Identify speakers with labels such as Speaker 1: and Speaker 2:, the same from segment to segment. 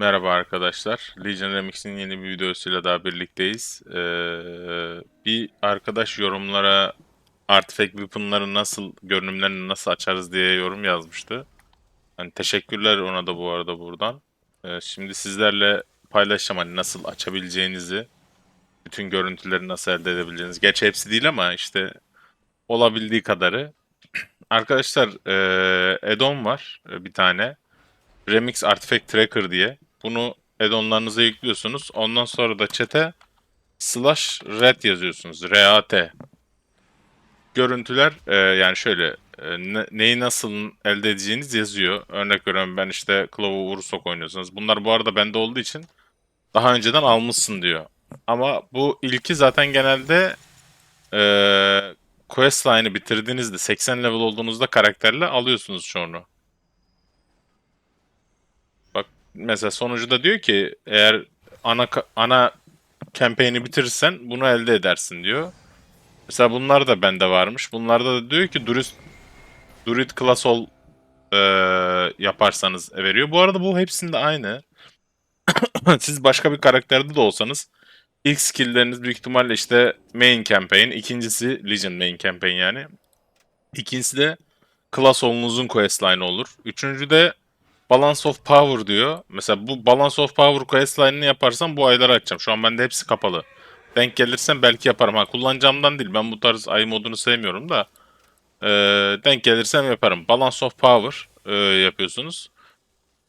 Speaker 1: Merhaba arkadaşlar. Legion Remix'in yeni bir videosuyla daha birlikteyiz. Ee, bir arkadaş yorumlara Artifact Weapon'ları nasıl, görünümlerini nasıl açarız diye yorum yazmıştı. Hani teşekkürler ona da bu arada buradan. Ee, şimdi sizlerle paylaşacağım hani nasıl açabileceğinizi, bütün görüntüleri nasıl elde edebileceğinizi. Gerçi hepsi değil ama işte olabildiği kadarı. Arkadaşlar ee, add-on var e, bir tane. Remix Artifact Tracker diye. Bunu add-onlarınıza yüklüyorsunuz. Ondan sonra da chat'e slash red yazıyorsunuz. R-A-T. Görüntüler e, yani şöyle e, ne- neyi nasıl elde edeceğiniz yazıyor. Örnek veriyorum ben işte Clove'u Urusok oynuyorsunuz. Bunlar bu arada bende olduğu için daha önceden almışsın diyor. Ama bu ilki zaten genelde e, quest line'ı bitirdiğinizde 80 level olduğunuzda karakterle alıyorsunuz çoğunu. Mesela sonucuda diyor ki eğer ana ana campaign'i bitirirsen bunu elde edersin diyor. Mesela bunlar da bende varmış. Bunlarda da diyor ki Druid, Druid class ol e, yaparsanız veriyor. Bu arada bu hepsinde aynı. Siz başka bir karakterde de olsanız ilk skill'leriniz büyük ihtimalle işte main campaign, ikincisi Legion main campaign yani. İkincisi de class olunuzun questline olur. Üçüncü de Balance of Power diyor. Mesela bu Balance of Power questline'ını yaparsam bu ayları açacağım. Şu an bende hepsi kapalı. Denk gelirsem belki yaparım. Ha kullanacağımdan değil. Ben bu tarz ay modunu sevmiyorum da. Ee, denk gelirsem yaparım. Balance of Power e, yapıyorsunuz.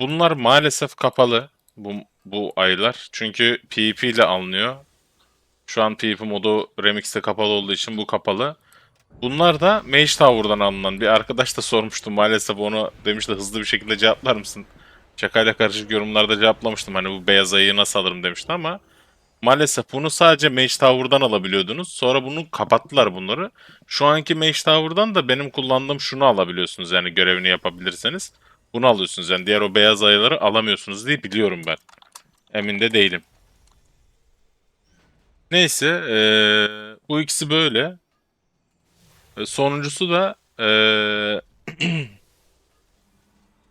Speaker 1: Bunlar maalesef kapalı. Bu, bu aylar. Çünkü PvP ile alınıyor. Şu an PvP modu Remix'te kapalı olduğu için bu kapalı. Bunlar da Mage Tower'dan alınan bir arkadaş da sormuştu maalesef onu demişti hızlı bir şekilde cevaplar mısın? Şakayla karışık yorumlarda cevaplamıştım hani bu beyaz ayıyı nasıl alırım demişti ama maalesef bunu sadece Mage Tower'dan alabiliyordunuz. Sonra bunu kapattılar bunları. Şu anki Mage Tower'dan da benim kullandığım şunu alabiliyorsunuz yani görevini yapabilirseniz. Bunu alıyorsunuz yani diğer o beyaz ayıları alamıyorsunuz diye biliyorum ben. Emin de değilim. Neyse eee, bu ikisi böyle. E, Sonuncusu da eee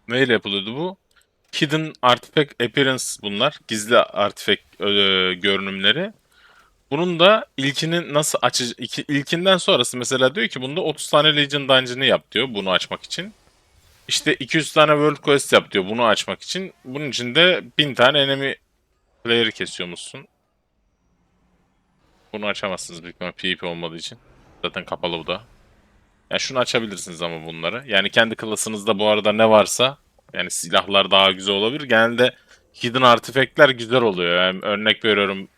Speaker 1: neyle yapılıyordu bu? Hidden Artifact Appearance bunlar. Gizli artifact e, görünümleri. Bunun da ilkini nasıl açacak? ilkinden sonrası mesela diyor ki bunda 30 tane Legion Dungeon'ı yap diyor bunu açmak için. İşte 200 tane World Quest yap diyor bunu açmak için. Bunun için de 1000 tane enemy player'ı kesiyormuşsun. Bunu açamazsınız büyük ihtimalle PvP olmadığı için. Zaten kapalı bu da. Yani şunu açabilirsiniz ama bunları. Yani kendi klasınızda bu arada ne varsa yani silahlar daha güzel olabilir. Genelde hidden artifact'ler güzel oluyor. Yani örnek veriyorum.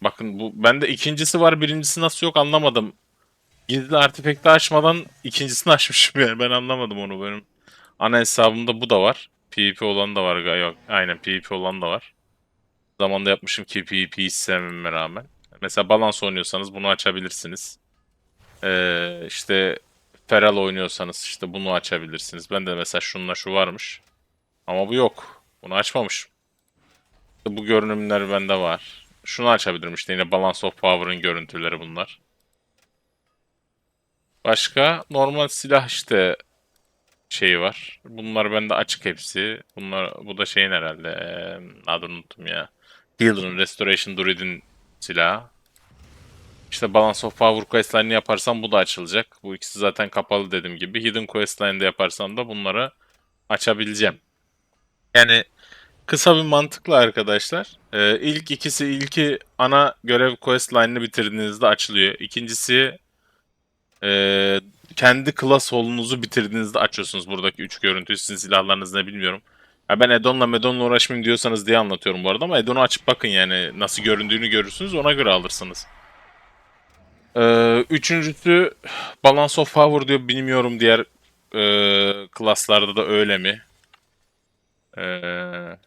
Speaker 1: Bakın bu bende ikincisi var, birincisi nasıl yok anlamadım. Gizli artifact'i açmadan ikincisini açmışım yani ben anlamadım onu benim. Ana hesabımda bu da var. PvP olan da var galiba. Aynen PvP olan da var. Zamanda yapmışım ki PvP sevmeme rağmen. Mesela balans oynuyorsanız bunu açabilirsiniz. Ee, işte Feral oynuyorsanız işte bunu açabilirsiniz. Ben de mesela şununla şu varmış. Ama bu yok. Bunu açmamışım. Bu görünümler bende var. Şunu açabilirim işte yine Balance of Power'ın görüntüleri bunlar. Başka normal silah işte şeyi var. Bunlar bende açık hepsi. Bunlar bu da şeyin herhalde ee, adını unuttum ya. Healer'ın Restoration Druid'in silahı. İşte Balance of Power questline'ini yaparsam bu da açılacak. Bu ikisi zaten kapalı dediğim gibi. Hidden questline'de yaparsam da bunları açabileceğim. Yani kısa bir mantıkla arkadaşlar. Ee, ilk ikisi ilki ana görev questline'ını bitirdiğinizde açılıyor. İkincisi e, kendi class holunuzu bitirdiğinizde açıyorsunuz buradaki üç görüntüyü. Sizin silahlarınız ne bilmiyorum. Ya ben Edon'la Medon'la uğraşmayayım diyorsanız diye anlatıyorum bu arada ama Edon'u açıp bakın yani nasıl göründüğünü görürsünüz ona göre alırsınız. Ee, üçüncüsü Balance of Power diyor. Bilmiyorum diğer e, klaslarda da öyle mi? Ee,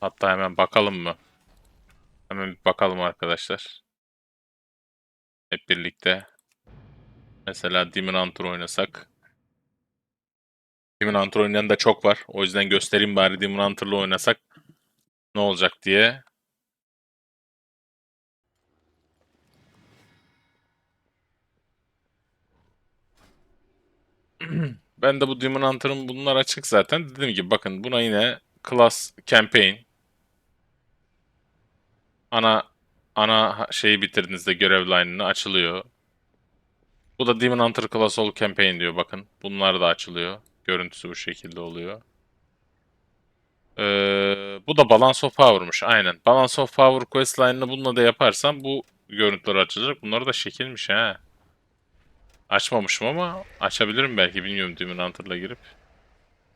Speaker 1: hatta hemen bakalım mı? Hemen bir bakalım arkadaşlar. Hep birlikte. Mesela Demon Hunter oynasak. Demon Hunter oynayan da çok var. O yüzden göstereyim bari Demon Hunter'la oynasak ne olacak diye. ben de bu Demon Hunter'ın bunlar açık zaten. Dediğim gibi bakın buna yine class campaign ana ana şeyi bitirdiğinizde görev line'ını açılıyor. Bu da Demon Hunter Class All Campaign diyor bakın. Bunlar da açılıyor. Görüntüsü bu şekilde oluyor. Ee, bu da Balance of Power'mış. Aynen. Balance of Power quest line'ını bununla da yaparsam bu görüntüler açılacak. Bunlar da şekilmiş ha. Açmamışım ama açabilirim belki bilmiyorum Demon Hunter'la girip.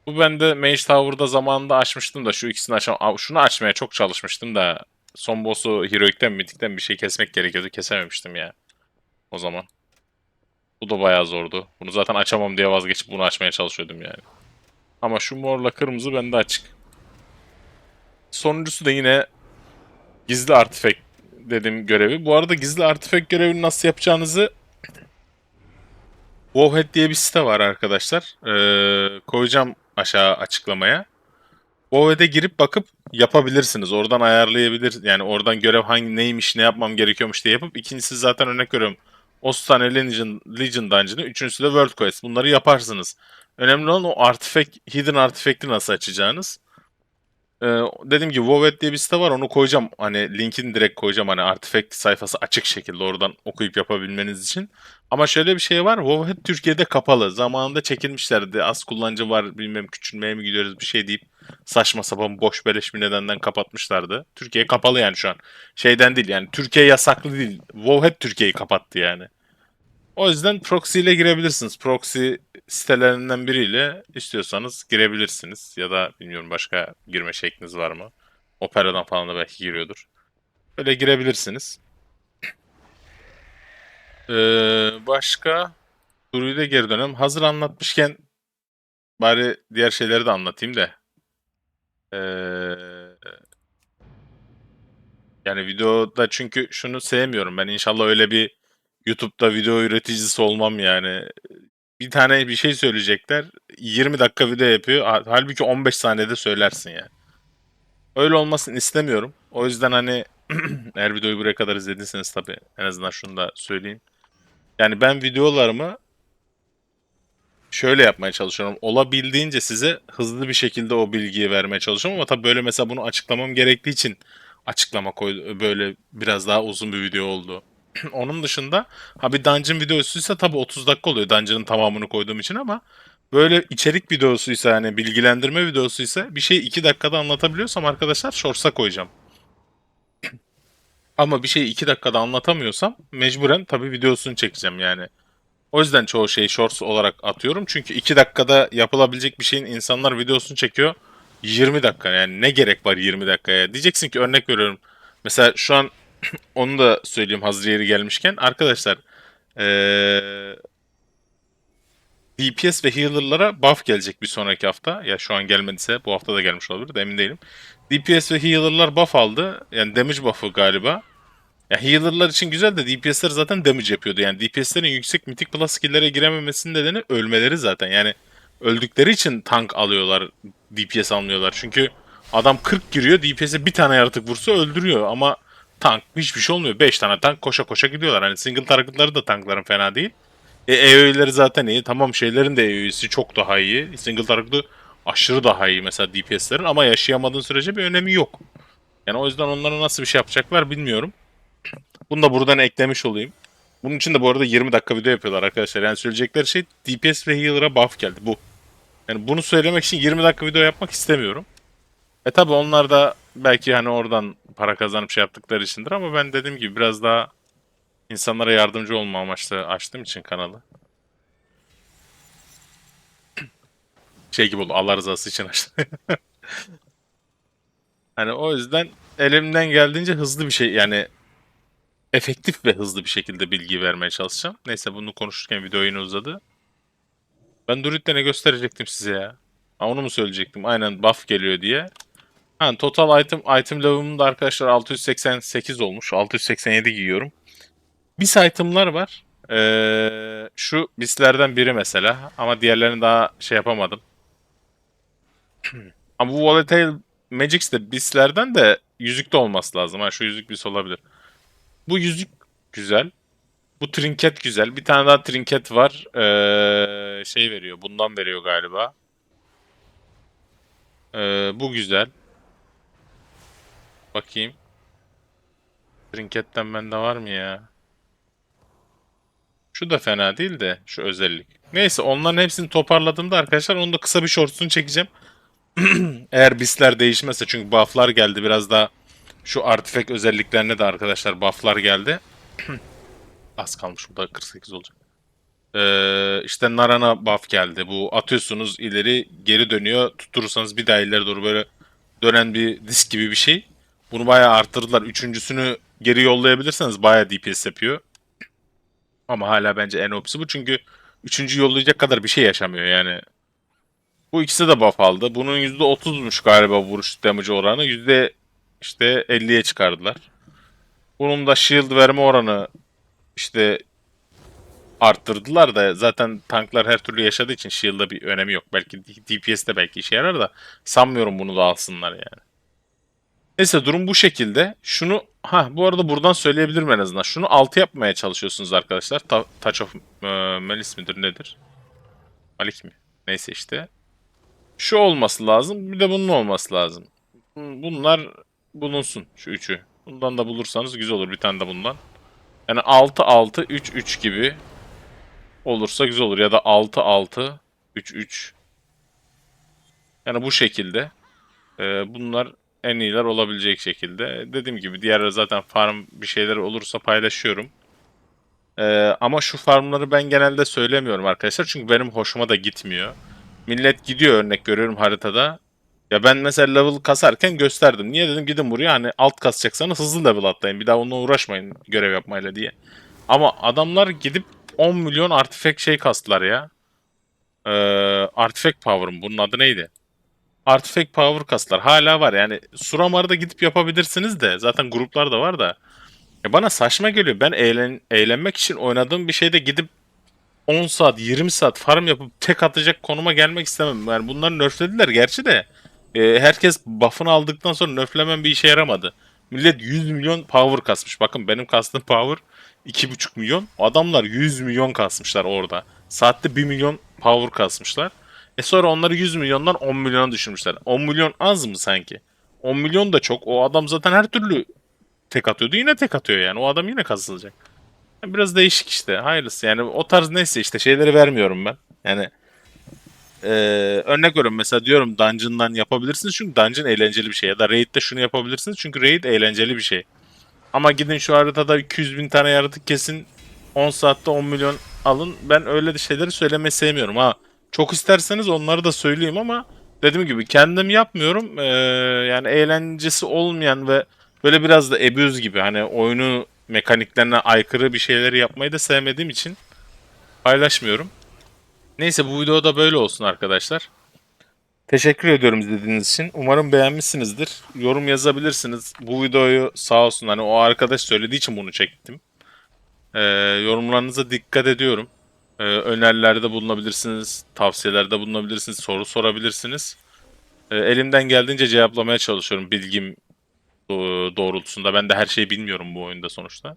Speaker 1: Bu ben de Mage Tower'da zamanında açmıştım da şu ikisini açam şunu açmaya çok çalışmıştım da son boss'u Heroic'ten Mythic'ten bir şey kesmek gerekiyordu. Kesememiştim ya. O zaman. Bu da bayağı zordu. Bunu zaten açamam diye vazgeçip bunu açmaya çalışıyordum yani. Ama şu morla kırmızı bende açık. Sonuncusu da yine gizli artifact dediğim görevi. Bu arada gizli artifact görevini nasıl yapacağınızı Wowhead diye bir site var arkadaşlar. Ee, koyacağım aşağı açıklamaya. Wowhead'e girip bakıp yapabilirsiniz. Oradan ayarlayabilir. Yani oradan görev hangi neymiş, ne yapmam gerekiyormuş diye yapıp ikincisi zaten örnek veriyorum. 30 tane Legion, Legion Dungeon'ı, üçüncüsü de World Quest. Bunları yaparsınız. Önemli olan o artifact, hidden artifact'i nasıl açacağınız. Ee, dediğim gibi Wowhead diye bir site var onu koyacağım. Hani linkini direkt koyacağım hani artifact sayfası açık şekilde oradan okuyup yapabilmeniz için. Ama şöyle bir şey var. Wowhead Türkiye'de kapalı. Zamanında çekilmişlerdi. Az kullanıcı var bilmem küçülmeye mi gidiyoruz bir şey deyip saçma sapan boş beleş bir nedenden kapatmışlardı. Türkiye kapalı yani şu an. Şeyden değil yani Türkiye yasaklı değil. Wowhead Türkiye'yi kapattı yani. O yüzden proxy ile girebilirsiniz. Proxy sitelerinden biriyle istiyorsanız girebilirsiniz. Ya da bilmiyorum başka girme şekliniz var mı? Opera'dan falan da belki giriyordur. Böyle girebilirsiniz. Ee, başka? Duru'yu da geri dönelim. Hazır anlatmışken bari diğer şeyleri de anlatayım da. Ee, yani videoda çünkü şunu sevmiyorum. Ben inşallah öyle bir YouTube'da video üreticisi olmam yani. Bir tane bir şey söyleyecekler. 20 dakika video yapıyor. Ha- Halbuki 15 saniyede söylersin yani. Öyle olmasını istemiyorum. O yüzden hani eğer videoyu buraya kadar izlediyseniz tabii en azından şunu da söyleyeyim. Yani ben videolarımı şöyle yapmaya çalışıyorum. Olabildiğince size hızlı bir şekilde o bilgiyi vermeye çalışıyorum ama tabii böyle mesela bunu açıklamam gerektiği için açıklama koy böyle biraz daha uzun bir video oldu. Onun dışında ha bir dungeon videosuysa tabii 30 dakika oluyor dungeon'ın tamamını koyduğum için ama böyle içerik videosuysa yani bilgilendirme videosuysa bir şey 2 dakikada anlatabiliyorsam arkadaşlar shorts'a koyacağım. Ama bir şeyi 2 dakikada anlatamıyorsam mecburen tabii videosunu çekeceğim yani. O yüzden çoğu şeyi shorts olarak atıyorum. Çünkü 2 dakikada yapılabilecek bir şeyin insanlar videosunu çekiyor 20 dakika. Yani ne gerek var 20 dakikaya? Diyeceksin ki örnek veriyorum. Mesela şu an onu da söyleyeyim hazır yeri gelmişken. Arkadaşlar ee, DPS ve healer'lara buff gelecek bir sonraki hafta. Ya şu an gelmediyse bu hafta da gelmiş olabilir de emin değilim. DPS ve healer'lar buff aldı. Yani damage buff'ı galiba. Ya healer'lar için güzel de DPS'ler zaten damage yapıyordu. Yani DPS'lerin yüksek mythic plus skill'lere girememesinin nedeni ölmeleri zaten. Yani öldükleri için tank alıyorlar, DPS almıyorlar. Çünkü adam 40 giriyor, DPS'e bir tane yaratık vursa öldürüyor ama tank hiçbir şey olmuyor. 5 tane tank koşa koşa gidiyorlar. Hani single target'ları da tankların fena değil. E, zaten iyi. Tamam şeylerin de EOE'si çok daha iyi. Single target'ı aşırı daha iyi mesela DPS'lerin ama yaşayamadığın sürece bir önemi yok. Yani o yüzden onlara nasıl bir şey yapacaklar bilmiyorum. Bunu da buradan eklemiş olayım. Bunun için de bu arada 20 dakika video yapıyorlar arkadaşlar. Yani söyleyecekleri şey DPS ve healer'a buff geldi bu. Yani bunu söylemek için 20 dakika video yapmak istemiyorum. E tabi onlar da belki hani oradan para kazanıp şey yaptıkları içindir ama ben dediğim gibi biraz daha insanlara yardımcı olma amaçlı açtığım için kanalı. Şey gibi oldu Allah rızası için açtım. hani o yüzden elimden geldiğince hızlı bir şey yani efektif ve hızlı bir şekilde bilgi vermeye çalışacağım. Neyse bunu konuşurken video yine uzadı. Ben Druid'de ne gösterecektim size ya? Ha, onu mu söyleyecektim? Aynen buff geliyor diye. Ha, total item item level'ım da arkadaşlar 688 olmuş. 687 giyiyorum. Bis item'lar var. Ee, şu bislerden biri mesela. Ama diğerlerini daha şey yapamadım. Ama bu Volatile Magics de bislerden de yüzükte olması lazım. Ha, şu yüzük bis olabilir. Bu yüzük güzel. Bu trinket güzel. Bir tane daha trinket var. Ee, şey veriyor. Bundan veriyor galiba. Ee, bu güzel. Bakayım. Trinketten bende var mı ya? Şu da fena değil de şu özellik. Neyse onların hepsini toparladığımda arkadaşlar onu da kısa bir shortsunu çekeceğim. Eğer bisler değişmezse çünkü bufflar geldi biraz daha şu artifact özelliklerine de arkadaşlar bufflar geldi. Az kalmış bu da 48 olacak. Ee, işte Narana buff geldi. Bu atıyorsunuz ileri geri dönüyor. Tutturursanız bir daha ileri doğru böyle dönen bir disk gibi bir şey. Bunu bayağı arttırdılar. Üçüncüsünü geri yollayabilirseniz bayağı DPS yapıyor. Ama hala bence en opsi bu çünkü üçüncü yollayacak kadar bir şey yaşamıyor yani. Bu ikisi de buff aldı. Bunun %30'muş galiba vuruş damage oranı. Yüzde işte 50'ye çıkardılar. Bunun da shield verme oranı işte arttırdılar da zaten tanklar her türlü yaşadığı için shield'da bir önemi yok. Belki DPS'de belki işe yarar da sanmıyorum bunu da alsınlar yani. Neyse durum bu şekilde. Şunu ha bu arada buradan söyleyebilirim en azından. Şunu 6 yapmaya çalışıyorsunuz arkadaşlar. Ta- Touch of e, Malice midir nedir? Malik mi? Neyse işte. Şu olması lazım. Bir de bunun olması lazım. Bunlar bulunsun şu üçü. Bundan da bulursanız güzel olur. Bir tane de bundan. Yani 6 6 3 3 gibi olursa güzel olur ya da 6 6 3 3. Yani bu şekilde. Ee, bunlar en iyiler olabilecek şekilde. Dediğim gibi diğer zaten farm bir şeyler olursa paylaşıyorum. Ee, ama şu farmları ben genelde söylemiyorum arkadaşlar. Çünkü benim hoşuma da gitmiyor. Millet gidiyor örnek görüyorum haritada. Ya ben mesela level kasarken gösterdim. Niye dedim gidin buraya hani alt kasacaksanız hızlı level atlayın. Bir daha onunla uğraşmayın görev yapmayla diye. Ama adamlar gidip 10 milyon artifact şey kastılar ya. Ee, artifact power'ım bunun adı neydi? Artifact power kastılar. Hala var yani Suramar'da gidip yapabilirsiniz de. Zaten gruplar da var da. Ya bana saçma geliyor. Ben eğlen, eğlenmek için oynadığım bir şeyde gidip 10 saat 20 saat farm yapıp tek atacak konuma gelmek istemem. Yani bunları nerflediler gerçi de. e, herkes buff'ını aldıktan sonra nerflemen bir işe yaramadı. Millet 100 milyon power kasmış. Bakın benim kastığım power 2,5 milyon. Adamlar 100 milyon kasmışlar orada. Saatte 1 milyon power kasmışlar. E sonra onları 100 milyondan 10 milyona düşürmüşler. 10 milyon az mı sanki? 10 milyon da çok. O adam zaten her türlü tek atıyordu. Yine tek atıyor yani. O adam yine kasılacak. Biraz değişik işte. Hayırlısı. Yani o tarz neyse işte şeyleri vermiyorum ben. Yani eee, örnek veriyorum mesela diyorum dungeon'dan yapabilirsiniz çünkü dungeon eğlenceli bir şey. Ya da raid'de şunu yapabilirsiniz çünkü raid eğlenceli bir şey. Ama gidin şu haritada 200 bin tane yaratık kesin 10 saatte 10 milyon alın. Ben öyle şeyleri söylemeyi sevmiyorum ha. Çok isterseniz onları da söyleyeyim ama dediğim gibi kendim yapmıyorum. Eee, yani eğlencesi olmayan ve böyle biraz da abuse gibi hani oyunu mekaniklerine aykırı bir şeyleri yapmayı da sevmediğim için paylaşmıyorum. Neyse bu video da böyle olsun arkadaşlar. Teşekkür ediyorum izlediğiniz için. Umarım beğenmişsinizdir. Yorum yazabilirsiniz. Bu videoyu sağ olsun hani o arkadaş söylediği için bunu çektim. Ee, yorumlarınıza dikkat ediyorum. Ee, önerilerde bulunabilirsiniz, tavsiyelerde bulunabilirsiniz, soru sorabilirsiniz. Ee, elimden geldiğince cevaplamaya çalışıyorum bilgim e, doğrultusunda. Ben de her şeyi bilmiyorum bu oyunda sonuçta.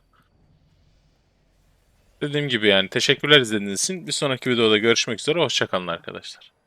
Speaker 1: Dediğim gibi yani teşekkürler izlediğiniz için. Bir sonraki videoda görüşmek üzere. Hoşçakalın arkadaşlar.